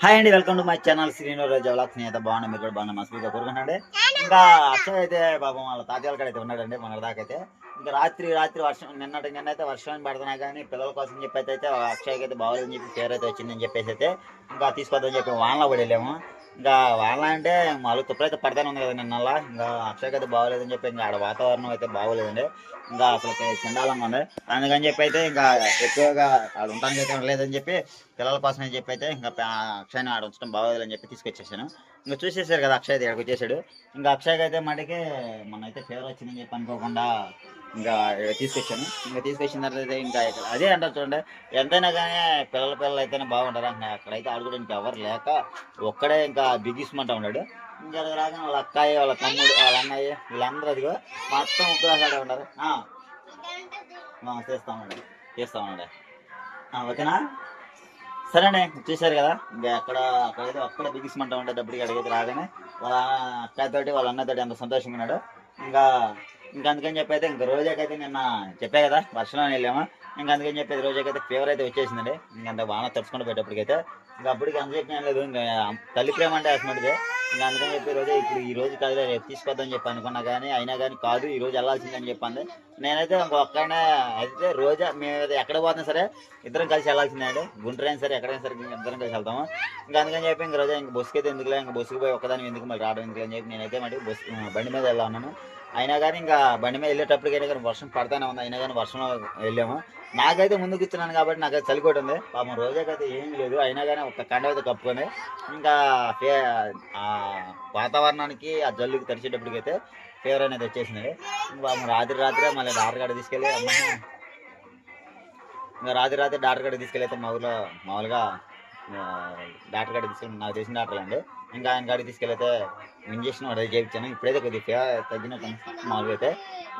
Hi అండి welcome to my channel Srinu vlog Snehitha బాగున్నా మీరు కూడా బాగున్నా మస్తుగా కోరుకున్నాండి ఇంకా అక్షయ్ అయితే పాపం వాళ్ళ తాతయ్యల కాడ అయితే ఉన్నాడండి మన దాకా అయితే. ఇంకా రాత్రి రాత్రి వర్షం నిన్నటి నిన్న అయితే వర్షం పడుతున్నా కానీ పిల్లల కోసం చెప్పేసి అయితే అక్షయ్కి అయితే బాగోలేదని చెప్పి పేరు అయితే వచ్చిందని చెప్పేసి అయితే ఇంకా తీసుకొద్దని చెప్పి వానలో పడేలేము ఇంకా వానలా అంటే మాలు అయితే పడతానే ఉంది కదా నిన్నలా. ఇంకా అక్షయ్కి అయితే బాగోలేదని చెప్పి ఇంకా ఆడ వాతావరణం అయితే బాగోలేదండి. ఇంకా అసలు చండాలంగా ఉంది అందుకని చెప్పి అయితే ఇంకా ఎక్కువగా ఆడ ఉంటాను అయితే లేదని చెప్పి పిల్లల కోసం అని చెప్పి అయితే ఇంకా అక్షయ్ని ఆడ ఉంచడం బాగోదని చెప్పి తీసుకొచ్చేసాను. ఇంకా చూసేసారు కదా అక్షయ్ ఇక్కడికి వచ్చేసాడు. ఇంకా అక్షయ్కి అయితే మనకి మనైతే ఫేవర్ వచ్చిందని చెప్పి అనుకోకుండా ఇంకా ఇక్కడ తీసుకొచ్చాను. ఇంకా తీసుకొచ్చిన తర్వాత ఇంకా ఇక్కడ అదే అంటారు చూడండి ఎంతైనా కానీ పిల్లల పిల్లలు అయితేనే బాగుంటారు అంటే అక్కడైతే ఆడుకోవడానికి ఎవరు లేక ఒక్కడే ఇంకా బిగిస్మంటా ఉన్నాడు. ఇంకా రాగానే వాళ్ళ అక్కాయి వాళ్ళ తమ్ముడు వాళ్ళ అన్నయ్య వీళ్ళందరూ అదిగో మొత్తం ఒక్కడే ఉన్నారు. చేస్తామండి చేస్తామండి ఆ, ఓకేనా? సరేనే చూశారు కదా? ఇంకా అక్కడ అక్కడైతే అక్కడ బిగిస్మంటా ఉంటే డబ్బుడికి అడిగితే రాగానే. వాళ్ళ అక్కతోటి వాళ్ళ అన్నతోటి అంత సంతోషంగా ఉన్నాడు. ఇంకా ఇంకా అందుకని చెప్పి అయితే ఇంకా రోజాకైతే నిన్న చెప్పా కదా వర్షంలో వెళ్ళాము. ఇంకా అందుకని చెప్పేది రోజాకైతే ఫీవర్ అయితే వచ్చేసిందండి. ఇంకా అంత బాగా తడుచుకుంటూ పోయేటప్పటికైతే ఇంకా అప్పటికి అంత చెప్పిన లేదు. ఇంకా తల్లి ప్రేమ అంటే అసలుదే ఇంకా అందుకని చెప్పి రోజే ఇప్పుడు ఈ రోజు కాదు రేపు తీసుకోవద్దని చెప్పి అనుకున్నా కానీ అయినా కానీ కాదు ఈ రోజు వెళ్ళాల్సిందని చెప్పింది నేనైతే ఒక్కనే అయితే రోజా మేము ఎక్కడ పోతున్నా సరే ఇద్దరం కలిసి వెళ్ళాల్సిందే అండి. గుంటూరైనా సరే ఎక్కడైనా సరే ఇద్దరం కలిసి వెళ్తాము. ఇంకా అందుకని చెప్పి ఇంక రోజా ఇంక బస్సుకి అయితే ఎందుకులే ఇంకా బస్సుకి పోయి ఒక్కదాని ఎందుకు మళ్ళీ రావడం ఎందుకు అని చెప్పి నేనైతే మరి బస్ బండి మీద వెళ్ళా ఉన్నాను అయినా కానీ ఇంకా బండి మీద వెళ్ళేటప్పటికైనా కానీ వర్షం పడతానే ఉంది. అయినా కానీ వర్షంలో వెళ్ళాము. నాకైతే ముందుకు ఇచ్చినాను కాబట్టి నాకైతే చలికోటి ఉంది పాపం రోజాకైతే ఏం లేదు. అయినా కానీ ఒక కండ అయితే కప్పుకొని ఇంకా ఫే- వాతావరణానికి ఆ జల్లుకి తడిచేటప్పటికైతే ఫీవర్ అనేది వచ్చేసింది. ఇంకా పాపం రాత్రి రాత్రే మళ్ళీ డాక్టర్ కాడ తీసుకెళ్ళి అమ్మ ఇంకా రాత్రి రాత్రి డాక్టర్ కాడ తీసుకెళ్ళి అయితే మా ఊళ్ళో మామూలుగా డాక్టర్ గారికి తీసుకెళ్ళి నాకు తెలిసిన డాక్టర్ అండి. ఇంకా ఆయన గారికి తీసుకెళ్ళైతే ఇంజక్షన్ అదే చేయించాను. ఇప్పుడైతే కొద్దిగా తగ్గిన తగ్గినట్టు అనిపిస్తుంది మామూలుగా అయితే.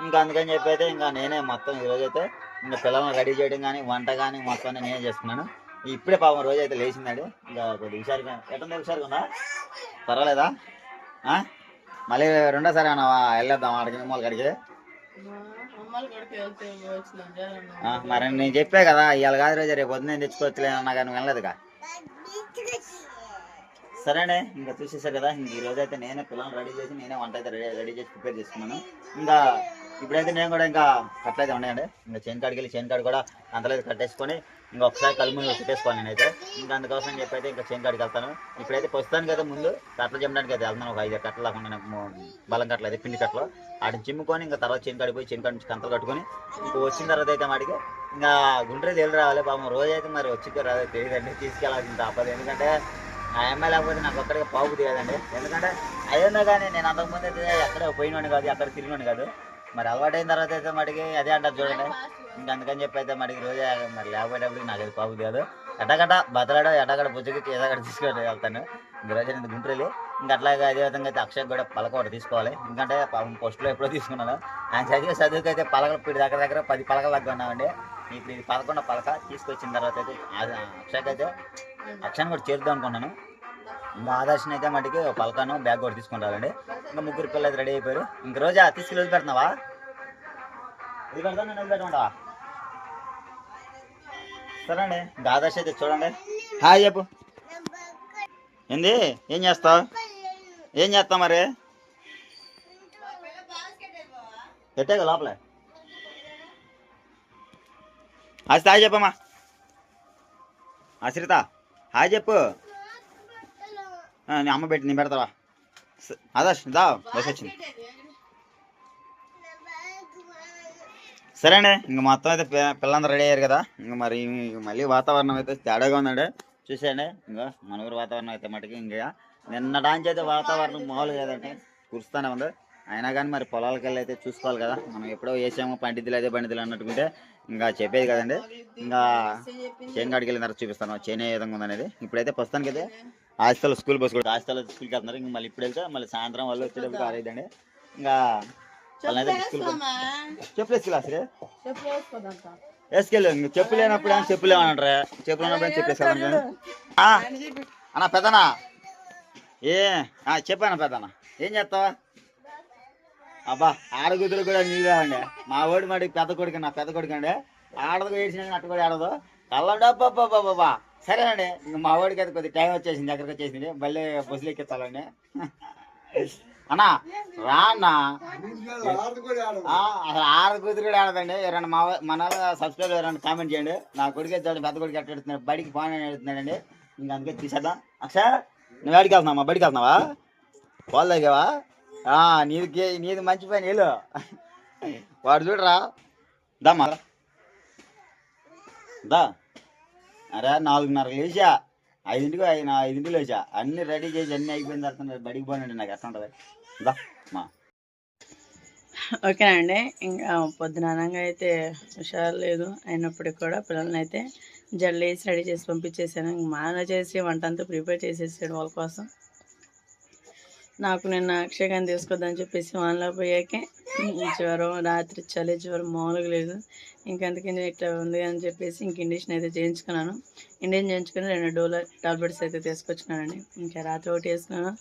ఇంకా అందుకని చెప్పి అయితే ఇంకా నేనే మొత్తం ఈరోజు అయితే ఇంకా పిల్లల్ని రెడీ చేయడం కానీ వంట కానీ మొత్తం నేనే చేస్తున్నాను ఇప్పుడే పాపం రోజు అయితే లేచిందాడు. ఇంకా కొద్దిగా హుషారుగా ఎట్లా హుషారుగా ఉందా? పర్వాలేదా? మళ్ళీ రెండోసారి అన్నావా వెళ్ళొద్దాం అడిగిన మిమ్మల్ని కడిగి మరి నేను చెప్పే కదా ఇవాళ కాదు రోజు రేపు పొద్దున్నే తెచ్చుకోవచ్చులే అన్నా కానీ వెళ్ళలేదుగా సరేనే ఇంకా చూసేసారు కదా ఇంక ఈ అయితే నేనే పిల్లల్ని రెడీ చేసి నేనే వంట అయితే రెడీ రెడీ చేసి ప్రిపేర్ చేసుకున్నాను. ఇంకా ఇప్పుడైతే నేను కూడా ఇంకా కట్లయితే ఉన్నాయండి. ఇంకా చేను కాడికి వెళ్ళి చేను కాడ కూడా అంతలేదు కట్టేసుకొని ఇంకా ఒకసారి కలుముని పెట్టేసుకోవాలి నేనైతే. ఇంకా అందుకోసం చెప్పి అయితే ఇంకా చేనుకాడికి వెళ్తాను ఇప్పుడైతే ప్రస్తుతానికి అయితే ముందు కట్టలు చెప్పడానికి అయితే వెళ్తాను ఒక ఐదు కట్టలు లేకుండా నాకు బలం కట్టలు అయితే పిండి కట్టలు. వాటిని చిమ్ముకొని ఇంకా తర్వాత చేను కాడికి పోయి చేను నుంచి కంతలు కట్టుకొని ఇంకా వచ్చిన తర్వాత అయితే వాడికి ఇంకా గుంటూరు వెళ్ళి రావాలి. పాపం రోజు అయితే మరి వచ్చి రాదు. తెలియదండి. తీసుకెళ్ళాల్సింది తప్పదు ఎందుకంటే ఆ అమ్మాయి లేకపోతే నాకు ఒక్కడికి పావు తీయదండి ఎందుకంటే అయ్యిందో కానీ నేను అంతకుముందు అయితే ఎక్కడ పోయినోని కాదు ఎక్కడ తిరిగినోని కాదు. మరి అలవాటైన తర్వాత అయితే మటుకి అదే అంటారు చూడండి. ఇంకా అందుకని చెప్పి అయితే మరి రోజే మరి లేకపోయేటప్పటికి నాకు అది పాపు కాదు. ఎటగట బతలాడ ఎటగడ బుజ్జకి ఎదగడ తీసుకొని వెళ్తాను. ఇంక రోజు నేను గుంటూరు ఇంకా అట్లాగే అదే విధంగా అయితే అక్షయ్ కూడా పలక ఒకటి తీసుకోవాలి. ఎందుకంటే పాపం పోస్ట్లో ఎప్పుడో తీసుకున్నాను. ఆయన చదివే చదువుకి అయితే పలకలు ఇప్పుడు దగ్గర దగ్గర పది పలకలు దగ్గర ఉన్నామండి. ఇప్పుడు ఇది పదకొండ పలక తీసుకొచ్చిన తర్వాత అయితే అక్షయ్కి అయితే అక్షయ్ కూడా చేరుద్దాం అనుకున్నాను. ఇంకా ఆదర్శన అయితే మటుకి ఒక పలకను బ్యాగ్ కూడా తీసుకుంటారండి ఇంకా ముగ్గురు పిల్లలు అయితే రెడీ అయిపోయారు. ఇంక రోజు తీసుకెళ్ళి వదిలిపెడుతున్నావా? పెడుతున్నావా నేను వదిలిపెట్టమంటావా? పెట్టమంటావా సరే అండి ఇంకా ఆదర్శ అయితే చూడండి. హాయ్ చెప్పు. ఏంది? ఏం చేస్తావు? ఏం చేస్తావు మరి? పెట్టే లోపలే. అది హాయ్ చెప్పమ్మా. అశ్రిత హాయ్ చెప్పు. నీ అమ్మ పెట్టి నేను పెడతావా? ఆదర్శ్ దా బస్ వచ్చింది. సరే అండి ఇంక మొత్తం అయితే పిల్లలందరూ రెడీ అయ్యారు కదా. ఇంక మరి మళ్ళీ వాతావరణం అయితే తేడాగా ఉందండి. చూసేయండి ఇంకా మన ఊరు వాతావరణం అయితే మటుకి ఇంకా నిన్నటాంచి అయితే వాతావరణం మామూలుగా ఏదంటే కురుస్తానే ఉంది. అయినా కానీ మరి పొలాలకి వెళ్ళి అయితే చూసుకోవాలి కదా. మనం ఎప్పుడో వేసామో పండితులు అయితే పండితులు అన్నట్టుకుంటే ఇంకా చెప్పేది కదండి. ఇంకా చేను కాడికి వెళ్ళిన తర్వాత చూపిస్తాను చేను ఏ విధంగా ఉందనేది. ఇప్పుడైతే ప్రస్తుతానికి అయితే హాస్టల్ స్కూల్ బస్ కూడా హాస్టల్ స్కూల్కి వెళ్తున్నారు. ఇంకా మళ్ళీ ఇప్పుడు వెళ్తే మళ్ళీ సాయంత్రం వాళ్ళు వచ్చేటప్పుడు కాలేదండి ఇంకా వాళ్ళనైతే స్కూల్ చెప్పులు వేసుకెళ్ళి అసలు. చెప్పు లేనప్పుడు ఏమో చెప్పు లేవనంటారా చెప్పు లేనప్పుడు ఏమో చెప్పు వేసుకోవాలంటే అన్న పెద్దనా? ఏ? ఆ, చెప్పాను పెద్దనా? ఏం చేస్తావా? అబ్బా ఆడగుతులు కూడా నీవే అండి. మా ఓడి మరి పెద్ద కొడుకు నా పెద్ద కొడుకు అండి. ఆడదు ఏడ్చిన అట్టు కూడా ఆడదు. కళ్ళండి అబ్బా బాబా సరే అండి ఇంక మా వాడికి అయితే కొద్దిగా టైం వచ్చేసింది దగ్గరకు వచ్చేసింది. మళ్ళీ బస్సులు ఎక్కించాలండి. అన్నా రా అన్నా అసలు ఆడ కూతురు కూడా ఆడదండి. ఎవరైనా మా మన సబ్స్క్రైబ్ ఎవరైనా కామెంట్ చేయండి. నా కొడుకు చూడండి పెద్ద కొడుకు ఎట్లా ఎడుతున్నాడు బడికి ఫోన్ అని ఎడుతున్నాడండి ఇంక అందుకే తీసేద్దాం. అక్షయ్ నువ్వు ఎడికి వెళ్తున్నావా బడికి వెళ్తున్నావా? ఆ, నీది నీది మంచి పని వెళ్ళు. వాడు చూడరా. దమ్మా దా. అరే నాలుగున్నర లేచా ఐదింటికి అయిన ఐదింటిలో వచ్చా అన్ని రెడీ చేసి అన్ని అయిపోయిన తర్వాత బడికి పోనండి నాకు ఎట్లా ఉంటుంది? దా మా. ఓకేనండి ఇంకా పొద్దునానంగా అయితే హుషారు లేదు. అయినప్పటికి కూడా పిల్లల్ని అయితే జల్లేసి వేసి రెడీ చేసి పంపించేసాను ఇంక మా అన్న చేసి వంట అంతా ప్రిపేర్ చేసేసాడు వాళ్ళ కోసం. నాకు నిన్న అక్షయగాన్ని తీసుకొద్దని చెప్పేసి వానలో పోయాకే జ్వరం రాత్రి చలి జ్వరం మామూలుగా లేదు. ఇంక అందుకే నేను ఇట్లా ఉంది అని చెప్పేసి ఇంక ఇండిషన్ అయితే చేయించుకున్నాను. ఇండియన్ చేయించుకుని రెండు డోలర్ టాబ్లెట్స్ అయితే తీసుకొచ్చుకున్నానండి. ఇంకా రాత్రి ఒకటి వేసుకున్నాను.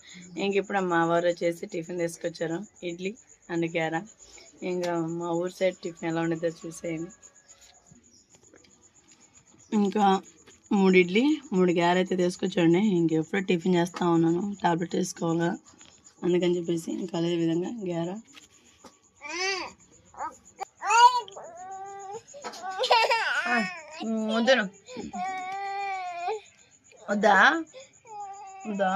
ఇంక ఇప్పుడు మా వారు వచ్చేసి టిఫిన్ తీసుకొచ్చారు. ఇడ్లీ అండ్ గ్యారా. ఇంకా మా ఊరు సైడ్ టిఫిన్ ఎలా ఉండేదో చూసేయండి. ఇంకా మూడు ఇడ్లీ మూడు గ్యార అయితే తీసుకొచ్చండి ఇంకెప్పుడు టిఫిన్ చేస్తూ ఉన్నాను. టాబ్లెట్ వేసుకోవాలా? అందుకని చెప్పేసి ఇంకా అదే విధంగా గ్యార. వద్దును. వద్దా? వద్దా?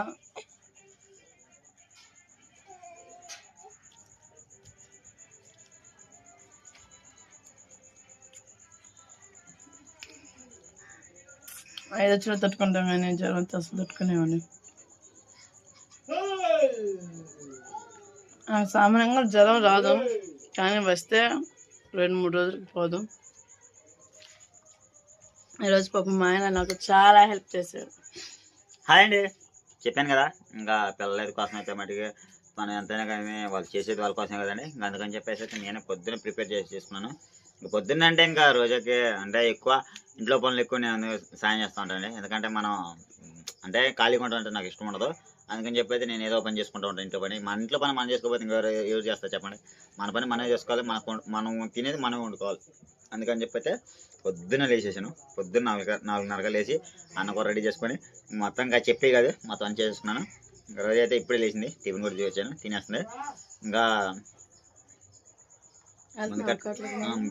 ఐదు వచ్చిన తట్టుకుంటాం కానీ జ్వరం వస్తే అసలు తట్టుకునేవాడిని నాకు సామాన్యంగా జ్వరం రాదు. కానీ వస్తే రెండు మూడు రోజులకి పోదు. ఈరోజు పాపం మా ఆయన నాకు చాలా హెల్ప్ చేశాడు. హాయ్ అండి. చెప్పాను కదా ఇంకా పిల్లల కోసం అయితే మటుకు మనం ఎంతైనా కానీ వాళ్ళు చేసేది వాళ్ళ కోసమే కదండి. ఇంకా అందుకని చెప్పేసి అయితే నేను పొద్దున్న ప్రిపేర్ చేసి చేసుకున్నాను. ఇంకా పొద్దున్న అంటే ఇంకా రోజుకి అంటే ఎక్కువ ఇంట్లో పనులు ఎక్కువ నేను సాయం చేస్తూ ఉంటానండి. ఎందుకంటే మనం అంటే ఖాళీగా ఉంటాం అంటే నాకు ఇష్టం ఉండదు. అందుకని చెప్పైతే నేను ఏదో పని చేసుకుంటూ ఉంటాను ఇంట్లో పని. మన ఇంట్లో పని మనం చేసుకోకపోతే ఇంకా ఎవరు యూజ్ చేస్తా చెప్పండి? మన పని మనమే చేసుకోవాలి. మన మనం తినేది మనం వండుకోవాలి. అందుకని చెప్పైతే పొద్దున్న లేచేసాను పొద్దున్న నాలుగు నాలుగున్నరగా లేచి అన్న కూర రెడీ చేసుకొని మొత్తం ఇంకా చెప్పే కాదు. మొత్తం అని చేసుకున్నాను ఇంకా రోజు అయితే ఇప్పుడే లేచింది. టిఫిన్ కూడా వచ్చాను తినేస్తుంది. ఇంకా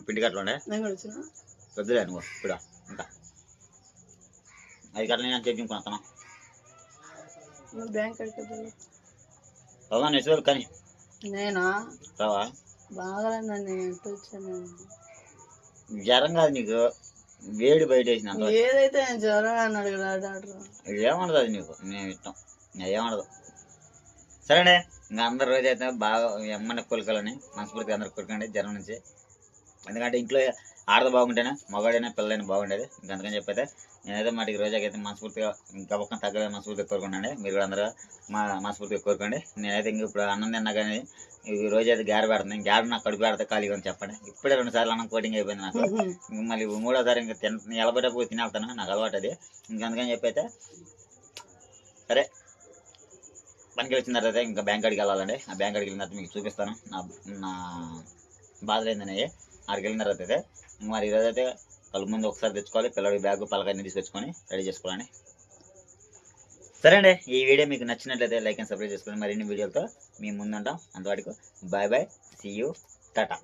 పిండి కట్టలు ఉండే. వద్దులే నువ్వు. ఇప్పుడు. ఇంకా ఐదు కట్టలు నేను బ్యాంక్ అవునా కానీ. నేనా? రావా? బాగాలేదండి వచ్చాను జ్వరం కాదు నీకు. వేడి బయట వేసిన ఏదైతే నేను జ్వరం అన్నాడు కదా డాక్టర్. ఏమనదు అది నీకు. నేను ఇష్టం. ఏమనదు. సరేనే ఇంకా అందరు రోజు అయితే బాగా ఎమ్మని కోలుకోవాలని మనస్ఫూర్తిగా అందరు కోరుకోండి. జ్వరం నుంచి ఎందుకంటే ఇంట్లో ఆడద బాగుంటేనే మగాడైనా పిల్లలైనా బాగుండేది. ఇంకా అందుకని చెప్పైతే నేనైతే మాటికి రోజాకైతే మనస్ఫూర్తిగా ఇంకా ఒక్క తగ్గలేదు మనస్ఫూర్తిగా కోరుకున్నాండి మీరు కూడా అందరూ మా మనస్ఫూర్తిగా కోరుకోండి. నేనైతే ఇంక ఇప్పుడు అన్నం తిన్నా కానీ ఈ రోజు అయితే గ్యార పెడుతుంది గ్యార నాకు కడుపు పెడితే ఖాళీగా ఉంది చెప్పండి. ఇప్పుడే రెండు సార్లు అన్నం కోటింగ్ అయిపోయింది నాకు. ఇంక మళ్ళీ మూడోసారి ఇంకా తిన నిలబడేటప్పుడు తినేస్తాను నాకు అలవాటు అది. ఇంక అందుకని చెప్పైతే సరే పనికి వచ్చిన తర్వాత ఇంకా బ్యాంక్ కాడికి వెళ్ళాలండి. ఆ బ్యాంక్ కాడికి వెళ్ళిన తర్వాత మీకు చూపిస్తాను. నా నా బాధలు ఏందని ఆరుకెళ్ళిన తర్వాత అయితే. మరి ఈరోజు అయితే కళ్ళు ముందు ఒకసారి తెచ్చుకోవాలి. పిల్లడి బ్యాగ్ పలకాయని తీసుకొచ్చుకొని రెడీ చేసుకోవాలని సరే అండి ఈ వీడియో మీకు నచ్చినట్లయితే లైక్ అండ్ సబ్స్క్రైబ్ చేసుకోండి మరిన్ని వీడియోలతో మీ ముందుంటాం. అంతవాటికి bye bye see you tata.